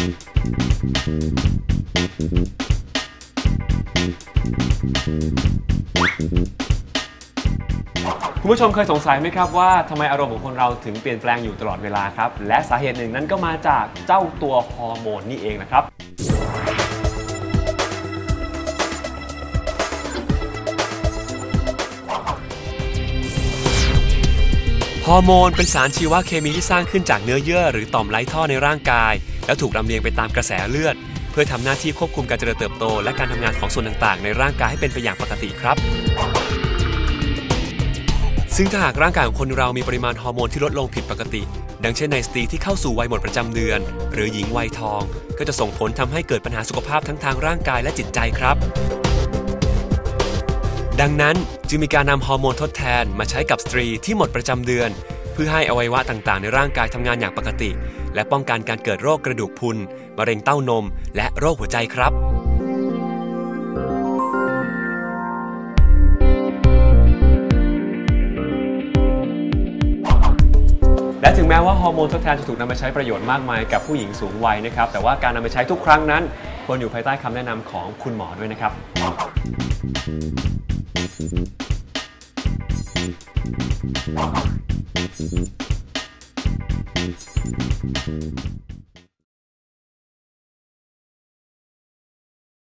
คุณผู้ชมเคยสงสัยไหมครับว่าทำไมอารมณ์ของคนเราถึงเปลี่ยนแปลงอยู่ตลอดเวลาครับ และสาเหตุหนึ่งนั้นก็มาจากเจ้าตัวฮอร์โมนนี่เองนะครับ อร์โมนเป็นสารชีวเคมีที่สร้างขึ้นจากเนื้อเยื่อหรือต่อมไร้ท่อในร่างกาย แล้วถูกลำเลียงไปตามกระแสเลือด เพื่อทำหน้าที่ควบคุมการเจริญเติบโต และการทำงานของส่วนต่างๆ ในร่างกายให้เป็นไปอย่างปกติครับ ซึ่งถ้าหากร่างกายของคนเรามีปริมาณฮอร์โมนที่ลดลงผิดปกติ ดังเช่นในสตรีที่เข้าสู่วัยหมดประจำเดือน หรือหญิงวัยทอง ก็จะส่งผลทำให้เกิดปัญหาสุขภาพทั้งทางร่างกายและจิตใจครับ ดังนั้นจึงมีการนำฮอร์โมนทดแทนมาใช้กับสตรีที่หมดประจำเดือน เพื่อให้อวัยวะต่างๆ ในร่างกายทำงานอย่างปกติ และป้องกันการเกิดโรคกระดูกพรุนมะเร็งเต้านม และโรคหัวใจครับและถึงแม้ว่าฮอร์โมนทดแทนจะถูกนำมาใช้ประโยชน์มากมายกับผู้หญิงสูงวัยนะครับ แต่ว่าการนำไปใช้ทุกครั้งนั้น ควรอยู่ภายใต้คำแนะนำของคุณหมอด้วยนะครับ